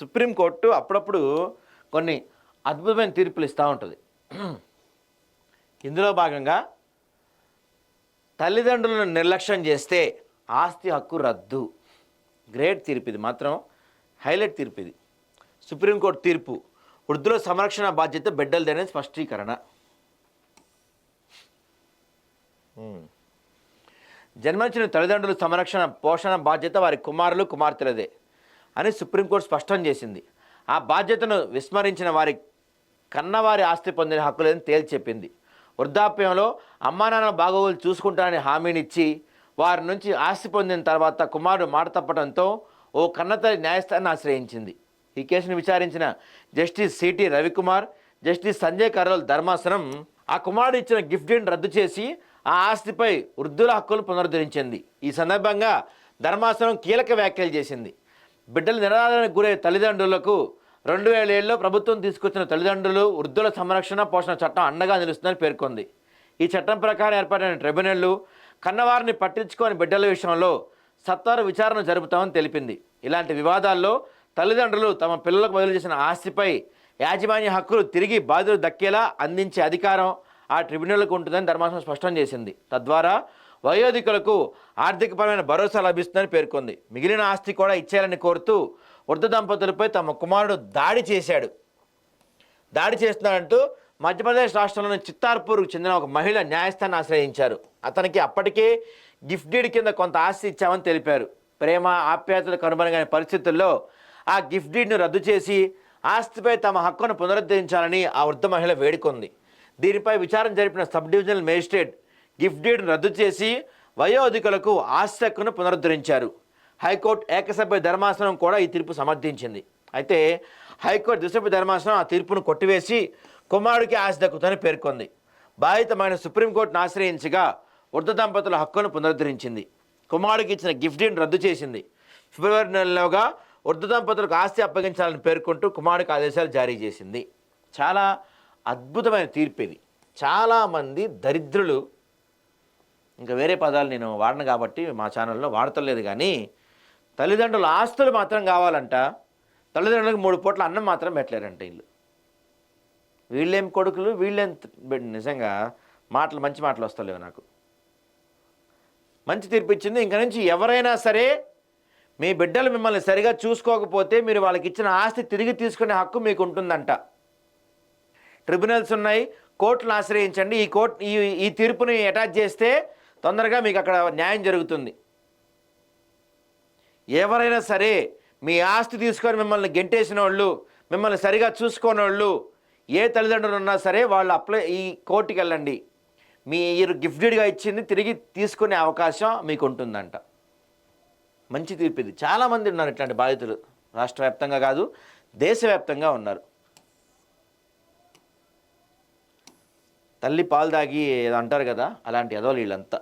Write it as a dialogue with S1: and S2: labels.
S1: Supreme court అప్పుడప్పుడు కొన్ని అద్భుతమైన తీర్పులు ఇస్తూ ఉంటుంది. ఇందులో భాగంగా తల్లిదండ్రులను నిర్లక్ష్యం చేస్తే ఆస్తి హక్కు రద్దు. గ్రేట్ తీర్పు ఇది మాత్రం హైలైట్ తీర్పు ఇది. సుప్రీంకోర్టు తీర్పు వృద్ధుల సంరక్షణ బాధ్యత బిడ్డలదనే స్పష్టీకరణ. జన్మించిన తల్లిదండ్రుల సంరక్షణ పోషణ బాధ్యత వారి కుమారులు కుమార్తెలదే. అని సుప్రీంకోర్టు స్పష్టం చేసింది. ఆ బాధ్యతను విస్మరించిన వారి కన్నవారి ఆస్తి పొందిన హక్కు లేదని తేల్చి చెప్పింది వృద్ధాప్యంలో అమ్మానాన్న బాగోగులు చూసుకుంటానని హామీనిచ్చి వారి నుంచి ఆస్తి పొందిన తర్వాత కుమారుడు మాట తప్పడంతో ఓ కన్నతల్లి న్యాయస్థానాన్ని ఆశ్రయించింది. ఈ కేసును విచారించిన justice CT Ravikumar justice Sanjay Karol ధర్మాసనం ఆ కుమారుడు ఇచ్చిన గిఫ్ట్ని రద్దు చేసి ఆ ఆస్తిపై వృద్ధుల హక్కులు పునరుద్ధరించింది. ఈ సందర్భంగా ధర్మాసనం కీలక వ్యాఖ్యలు చేసింది. బిడ్డల నిరాదరణకు గురే తల్లిదండ్రులకు రెండు వేల ఏళ్ళలో ప్రభుత్వం తీసుకొచ్చిన తల్లిదండ్రులు వృద్ధుల సంరక్షణ పోషణ చట్టం అండగా నిలుస్తుందని పేర్కొంది. ఈ చట్టం ప్రకారం ఏర్పడిన ట్రిబ్యునళ్ళు కన్నవారిని పట్టించుకోని బిడ్డల విషయంలో సత్వర విచారణ జరుపుతామని తెలిపింది. ఇలాంటి వివాదాల్లో తల్లిదండ్రులు తమ పిల్లలకు బదిలీ చేసిన ఆస్తిపై యాజమాన్య హక్కులు తిరిగి బాధ్యులు దక్కేలా అందించే అధికారం ఆ ట్రిబ్యునల్కు ఉంటుందని ధర్మాసనం స్పష్టం చేసింది. తద్వారా వయోధికులకు ఆర్థికపరమైన భరోసా లభిస్తుందని పేర్కొంది. మిగిలిన ఆస్తి కూడా ఇచ్చేయాలని కోరుతూ వృద్ధ దంపతులపై తమ కుమారుడు దాడి చేశాడు. దాడి చేస్తున్నాడంటూ మధ్యప్రదేశ్ రాష్ట్రంలోని చిత్తార్పూర్కు చెందిన ఒక మహిళ న్యాయస్థానాన్ని ఆశ్రయించారు. అతనికి అప్పటికే గిఫ్ట్ డీడ్ కింద కొంత ఆస్తి ఇచ్చామని తెలిపారు. ప్రేమ ఆప్యాయతలు కనుమరుగైన పరిస్థితుల్లో ఆ గిఫ్ట్ డీడ్ను రద్దు చేసి ఆస్తిపై తమ హక్కును పునరుద్ధరించాలని ఆ వృద్ధ మహిళ వేడుకుంది. దీనిపై విచారణ జరిపిన sub divisional magistrate gift deed రద్దు చేసి వయోధికులకు ఆస్తి హక్కును పునరుద్ధరించారు. హైకోర్టు ఏకసభ్య ధర్మాసనం కూడా ఈ తీర్పు సమర్థించింది. అయితే హైకోర్టు ద్విసభ్య ధర్మాసనం ఆ తీర్పును కొట్టివేసి కుమారుడికి ఆస్తి దక్కుతుందని పేర్కొంది. బాధితమైన సుప్రీంకోర్టును ఆశ్రయించగా వృద్ధ దంపతుల హక్కును పునరుద్ధరించింది. కుమారుడికి ఇచ్చిన గిఫ్ట్ రద్దు చేసింది. ఫిబ్రవరి నెలలోగా వృద్ధ దంపతులకు ఆస్తి అప్పగించాలని పేర్కొంటూ కుమారుడికి ఆదేశాలు జారీ చేసింది. చాలా అద్భుతమైన తీర్పు ఇది. చాలామంది దరిద్రులు ఇంకా వేరే పదాలు నేను వాడను కాబట్టి మా ఛానల్లో వాడతలేదు కానీ తల్లిదండ్రుల ఆస్తులు మాత్రం కావాలంట. తల్లిదండ్రులకు మూడు పూట్ల అన్నం మాత్రం పెట్టలేరంట వీళ్ళు. వీళ్ళేం కొడుకులు వీళ్ళేం నిజంగా మాటలు మంచి మాటలు వస్తలేవు నాకు. మంచి తీర్పు ఇచ్చింది. ఇంక నుంచి ఎవరైనా సరే మీ బిడ్డలు మిమ్మల్ని సరిగా చూసుకోకపోతే మీరు వాళ్ళకి ఇచ్చిన ఆస్తి తిరిగి తీసుకునే హక్కు మీకు ఉంటుందంట ట్రిబ్యునల్స్ ఉన్నాయి. కోర్టును ఆశ్రయించండి. ఈ కోర్టు ఈ ఈ తీర్పుని అటాచ్ చేస్తే తొందరగా మీకు అక్కడ న్యాయం జరుగుతుంది. ఎవరైనా సరే మీ ఆస్తి తీసుకొని మిమ్మల్ని గెంటేసిన వాళ్ళు మిమ్మల్ని సరిగా చూసుకోని వాళ్ళు ఏ తల్లిదండ్రులు ఉన్నా సరే వాళ్ళు అప్లై ఈ కోర్టుకి వెళ్ళండి. మీరు గిఫ్టెడ్గా ఇచ్చింది తిరిగి తీసుకునే అవకాశం మీకు ఉంటుందంట మంచి తీర్పు ఇది. చాలామంది ఉన్నారు ఇట్లాంటి బాధితులు. రాష్ట్ర వ్యాప్తంగా కాదు దేశవ్యాప్తంగా ఉన్నారు. తల్లి పాలు తాగి ఏదో అంటారు కదా అలాంటి ఎదవలు వీళ్ళంతా